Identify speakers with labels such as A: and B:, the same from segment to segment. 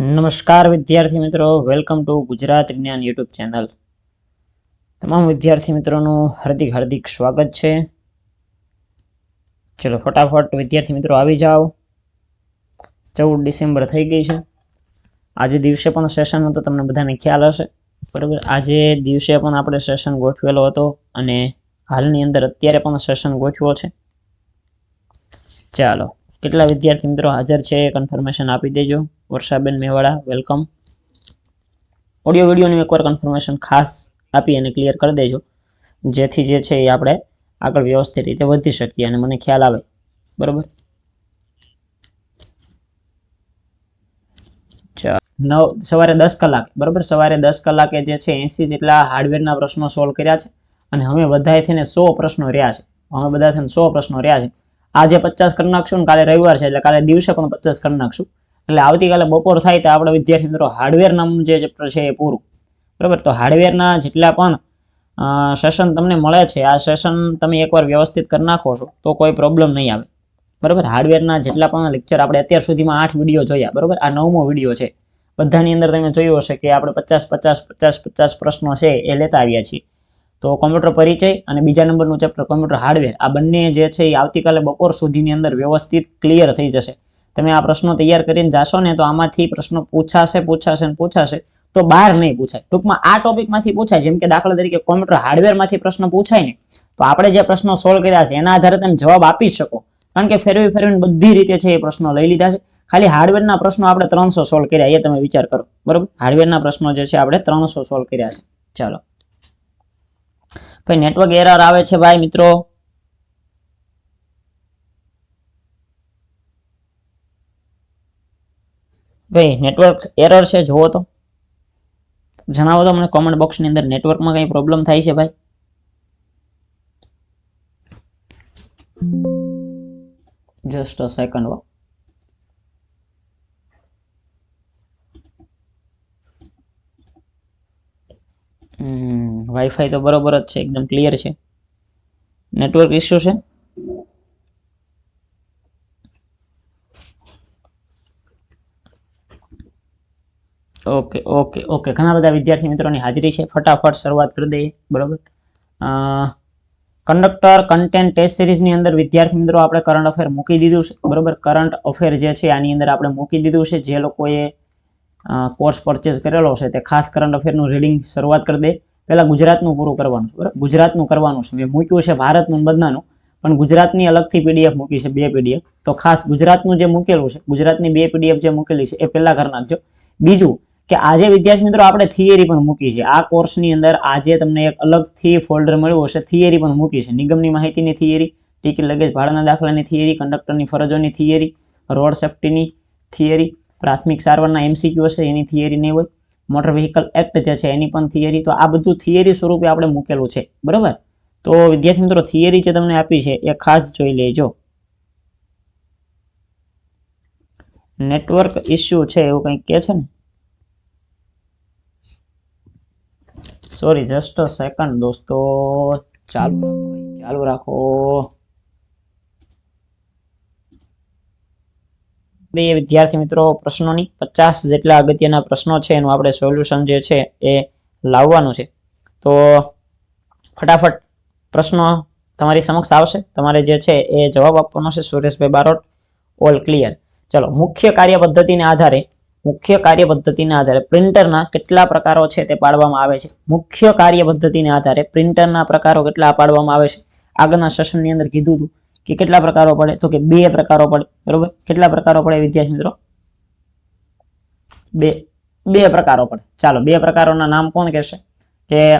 A: નમસ્કાર વિદ્યાર્થી મિત્રો, વેલકમ ટુ ગુજરાત જ્ઞાન યુટ્યુબ ચેનલ. તમામ વિદ્યાર્થી મિત્રોનું હાર્દિક હાર્દિક સ્વાગત છે. ચલો, ફટાફટ વિદ્યાર્થી મિત્રો આવી જાઓ. ચૌદ ડિસેમ્બર થઈ ગઈ છે. આજે દિવસે પણ સેશન હતો, તમને બધાને ખ્યાલ હશે. બરાબર? આજે દિવસે પણ આપણે સેશન ગોઠવેલો હતો અને હાલની અંદર અત્યારે પણ સેશન ગોઠવ્યો છે. ચાલો કેટલા વિદ્યાર્થી મિત્રો હાજર છે કન્ફર્મેશન આપી દેજો. વર્ષાબેન મેવાડા વેલકમ ઓડિયો વિડીયોનું એકવાર કન્ફર્મેશન ખાસ આપી અને ક્લિયર કરી દેજો. જેથી જે છે એ આપણે આગળ વ્યવસ્થિત રીતે વધી શકીએ અને મને ખ્યાલ આવે. બરોબર? નવ, સવારે દસ કલાકે. બરોબર? સવારે દસ કલાકે જે છે એંસી જેટલા હાર્ડવેરના પ્રશ્નો સોલ્વ કર્યા છે. અને હવે બધાએ થઈને સો પ્રશ્નો રહ્યા છે. હવે બધા થઈને સો પ્રશ્નો રહ્યા છે. આજે પચાસ કરી નાખશું કાલે રવિવાર છે, એટલે કાલે દિવસે પણ પચાસ કરી નાખશું. એટલે આવતીકાલે બપોર થાય તો આપણે વિદ્યાર્થી મિત્રો હાર્ડવેર નામનું જે ચેપ્ટર છે એ પૂરું. બરાબર? તો હાર્ડવેરના જેટલા પણ સેશન તમને મળે છે, આ સેશન તમે એકવાર વ્યવસ્થિત કરી નાખો છો, તો કોઈ પ્રોબ્લેમ નહીં આવે. બરાબર? હાર્ડવેરના જેટલા પણ લેક્ચર આપણે અત્યાર સુધીમાં આઠ વીડિયો જોયા, બરાબર? આ નવમો વીડિયો છે. બધાની અંદર તમે જોયું હશે કે આપણે પચાસ પચાસ પચાસ પચાસ પ્રશ્નો છે એ લેતા આવ્યા છીએ. તો કોમ્પ્યુટર પરિચય અને બીજા નંબરનું ચેપ્ટર કોમ્પ્યુટર હાર્ડવેર આ બંને જે છે એ આવતીકાલે બપોર સુધીની અંદર વ્યવસ્થિત ક્લિયર થઈ જશે. તમે આ પ્રશ્નો તૈયાર કરીને જાશો ને તો આમાંથી પ્રશ્નો પૂછાશે પૂછાશે ને પૂછાશે તો બહાર નહીં પૂછાય. ટૂંકમાં આ ટોપિકમાંથી પૂછાય, જેમ કે દાખલા તરીકે કોમ્પ્યુટર હાર્ડવેરમાંથી પ્રશ્ન પૂછાય ને, તો આપણે જે પ્રશ્નો સોલ્વ કર્યા છે એના આધારે તમે જવાબ આપી શકો. કારણ કે ફેરવી ફેરવીને બધી રીતે છે એ પ્રશ્નો લઈ લીધા છે. ખાલી હાર્ડવેરના પ્રશ્નો આપણે ત્રણસો સોલ્વ કર્યા, એ તમે વિચાર કરો. બરોબર? હાર્ડવેરના પ્રશ્નો જે છે આપણે ત્રણસો સોલ્વ કર્યા છે. ચાલો. ભાઈ નેટવર્ક એરર આવે છે ભાઈ મિત્રો. ભાઈ નેટવર્ક એરર છે, જુઓ તો. જણાવો તો મને કોમેન્ટ બોક્સની અંદર નેટવર્કમાં કઈ પ્રોબ્લેમ થાય છે ભાઈ? જસ્ટ અ સેકન્ડ વો વાઈફાઈ તો બરોબર જ છે, એકદમ ક્લિયર છે. નેટવર્ક ઇશ્યુ છે? ઓકે ઓકે ઓકે ઘણા બધા વિદ્યાર્થી મિત્રોની હાજરી છે. ફટાફટ શરૂઆત કરી દઈએ. બરોબર? કંડક્ટર કન્ટેન્ટ ટેસ્ટ સિરીઝની અંદર વિદ્યાર્થી મિત્રો આપણે કરંટ અફેર મૂકી દીધું છે. બરોબર? કરંટ અફેર જે છે, આની અંદર આપણે મૂકી દીધું છે. જે લોકોએ કોર્સ પરચેઝ કરેલો છે, તે ખાસ કરંટ અફેરનું રીડિંગ શરૂઆત કરી દે. પહેલા ગુજરાતનું પૂરું કરવાનું છે, બરાબર? ગુજરાતનું કરવાનું છે. મેં મૂક્યું છે ભારતનું બધાનું, પણ ગુજરાતની અલગથી પીડીએફ મૂકી છે, બે પીડીએફ તો ખાસ ગુજરાતનું જે મૂકેલું છે, ગુજરાતની બે પીડીએફ જે મૂકેલી છે, એ પહેલા કરી નાખજો. બીજું કે આજે વિદ્યાર્થી મિત્રો આપણે થિયરી પણ મૂકી છે. આ કોર્સની અંદર આજે તમને એક અલગથી ફોલ્ડર મળ્યું હશે. થિયરી પણ મૂકી છે. નિગમની માહિતીની થિયરી ટિકિટ લગેજ ભાડાના દાખલાની થિયરી કંડક્ટરની ફરજોની થિયરી રોડ સેફ્ટીની થિયરી પ્રાથમિક સારવારના એમસીક્યુ હશે, એની થિયરી નહીં હોય. મોટર વ્હીકલ એક્ટ જે છે, એની પણ થિયરી તો આ બધું થિયરી સ્વરૂપે આપણે મૂકેલું છે. બરાબર? તો વિદ્યાર્થી મિત્રો થિયરી જે તમને આપી છે, એ ખાસ જોઈ લેજો. નેટવર્ક ઇસ્યુ છે, એવું કંઈક કે છે ને? સોરી જસ્ટ સેકન્ડ દોસ્તો. ચાલુ ચાલુ રાખો. બે વિદ્યાર્થી મિત્રો, પ્રશ્નોની પચાસ જેટલા અગત્યના પ્રશ્નો છે, એનું આપણે સોલ્યુશન જે છે એ લાવવાનું છે. તો ફટાફટ પ્રશ્નો તમારી સમક્ષ આવશે. તમારે જે છે એ જવાબ આપવાનો છે, સુરેશભાઈ બારોટ. ઓલ ક્લિયર ચલો, મુખ્ય કાર્ય પદ્ધતિને આધારે, મુખ્ય કાર્ય પદ્ધતિના આધારે પ્રિન્ટરના કેટલા પ્રકારો છે તે પાડવામાં આવે છે. મુખ્ય કાર્ય પદ્ધતિને આધારે પ્રિન્ટરના પ્રકારો કેટલા પાડવામાં આવે છે? આગળના સેશનની અંદર કીધું હતું. કે કેટલા પ્રકારો પડે? તો કે બે પ્રકારો પડે. બરોબર? કેટલા પ્રકારો પડે વિદ્યાર્થી મિત્રો? બે. બે પ્રકારો પડે. ચાલો, બે પ્રકારોના નામ કોણ કહેશે? કે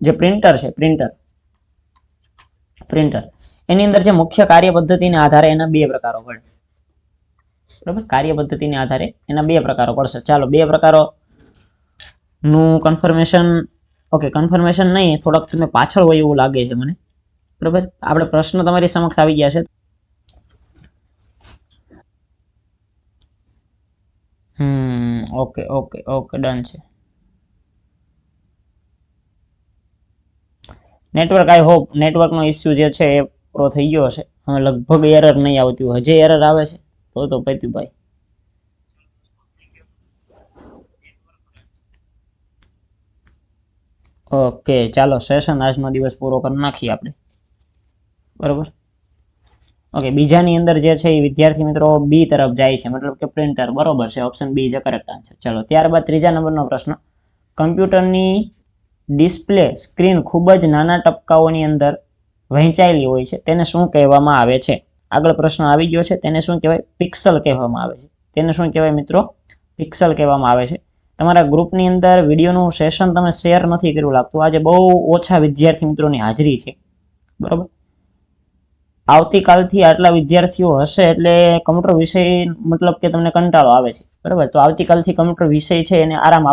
A: જે પ્રિન્ટર છે, પ્રિન્ટર. પ્રિન્ટર. એની અંદર જે મુખ્ય કાર્ય પદ્ધતિને આધારે એના બે પ્રકારો પડે. બરાબર? કાર્ય પદ્ધતિને આધારે એના બે પ્રકારો પડશે. ચાલો, બે પ્રકારો નું કન્ફર્મેશન ઓકે કન્ફર્મેશન નહીં, થોડાક તમે પાછળ હોય એવું લાગે છે મને. બરાબર? આપણે પ્રશ્ન તમારી સમક્ષ આવી ગયા છે. Hmm okay okay okay done છે. નેટવર્ક આઈ હોપ નેટવર્કનો ઇસ્યુ જે છે એ પૂરો થઈ ગયો હશે. લગભગ એરર નહીં આવતી હોય. હજી એરર આવે છે, તો તો પૈતુભાઈ. ઓકે ચાલો સેશન આજનો દિવસ પૂરો કરી નાખીએ આપણે. બરોબર? ઓકે બીજાની અંદર જે છે એ વિદ્યાર્થી મિત્રો બી તરફ જાય છે, મતલબ કે પ્રિન્ટર બરોબર છે? ઓપ્શન બી જે કરેક્ટ આન્સર ચલો, ત્યારબાદ ત્રીજા નંબરનો પ્રશ્ન. કમ્પ્યુટરની ડિસ્પ્લે સ્ક્રીન ખૂબ જ નાના ટપકાઓની અંદર વહેંચાયેલી હોય છે. તેને શું કહેવામાં આવે છે? આગળ પ્રશ્ન આવી ગયો છે. તેને શું કહેવાય? પિક્સલ કહેવામાં આવે છે. તેને શું કહેવાય મિત્રો? પિક્સલ કહેવામાં આવે છે. તમારા ગ્રુપની અંદર વિડીયોનું સેશન તમે શેર નથી કર્યું લાગતું. આજે બહુ ઓછા વિદ્યાર્થી મિત્રોની હાજરી છે. બરોબર? આવતીકાલથી આટલા વિદ્યાર્થીઓ હશે એટલે કમ્પ્યુટર વિષય મતલબ કે તમને કંટાળો આવે છે. બરાબર? તો આવતીકાલથી કમ્પ્યુટર વિષય છે એને આરામ